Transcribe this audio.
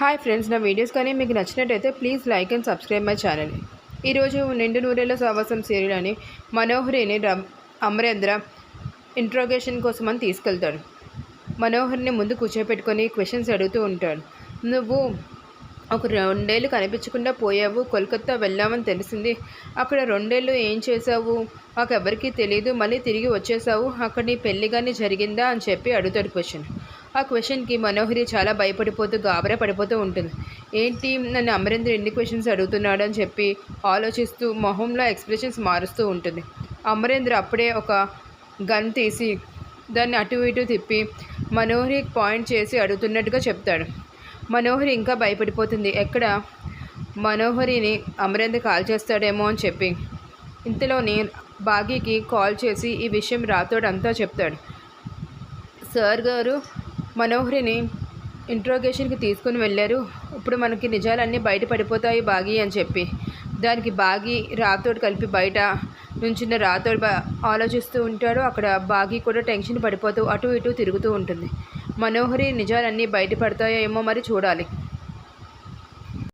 Hi friends నా videos కానీ మీకు నచ్చినట్టయితే please like and subscribe my channel ఈరోజు నిండు నూరేళ్ళ సావాసం సీరియల్ అని మనోహరిని అమరేంద్ర ఇంట్రోగేషన్ కోసం అని తీసుకెళ్తాడు. మనోహర్ని ముందు కూర్చోపెట్టుకొని క్వశ్చన్స్ అడుగుతూ ఉంటాడు. నువ్వు ఒక రెండేళ్ళు కనిపించకుండా పోయావు కోల్కత్తా వెళ్ళామని తెలిసింది. అక్కడ రెండేళ్ళు ఏం చేసావు మాకు ఎవరికీ తెలియదు మళ్ళీ తిరిగి వచ్చేసావు అక్కడ నీ పెళ్ళి కానీ జరిగిందా? అని చెప్పి అడుగుతాడు క్వశ్చన్ ఆ క్వశ్చన్కి మనోహరి చాలా భయపడిపోతూ గాబరా పడిపోతూ ఉంటుంది. ఏంటి? నన్ను అమరేంద్ర ఎన్ని క్వశ్చన్స్ అడుగుతున్నాడు అని చెప్పి ఆలోచిస్తూ మొహంలో ఎక్స్ప్రెషన్స్ మారుస్తూ ఉంటుంది. అమరేంద్ర అప్పుడే ఒక గన్ తీసి దాన్ని అటు ఇటు తిప్పి మనోహరి పాయింట్ చేసి అడుగుతున్నట్టుగా చెప్తాడు. మనోహరి ఇంకా భయపడిపోతుంది. ఎక్కడ? మనోహరిని అమరేంద్ర కాల్ చేస్తాడేమో అని చెప్పి. ఇంతలోనే బాగీకి కాల్ చేసి ఈ విషయం రాతోడు అంతా చెప్తాడు. సార్ గారు మనోహరిని ఇంట్రోగేషన్కి తీసుకుని వెళ్ళారు. ఇప్పుడు మనకి నిజాలన్నీ బయట పడిపోతాయి బాగి అని చెప్పి. దానికి బాగి రాతోడు కలిపి బయట నుంచిన రాతోడు ఆలోచిస్తూ ఉంటాడు. అక్కడ బాగి కూడా టెన్షన్ పడిపోతూ అటు ఇటు తిరుగుతూ ఉంటుంది. మనోహరి నిజాలన్నీ బయటపడతాయో ఏమో మరి చూడాలి.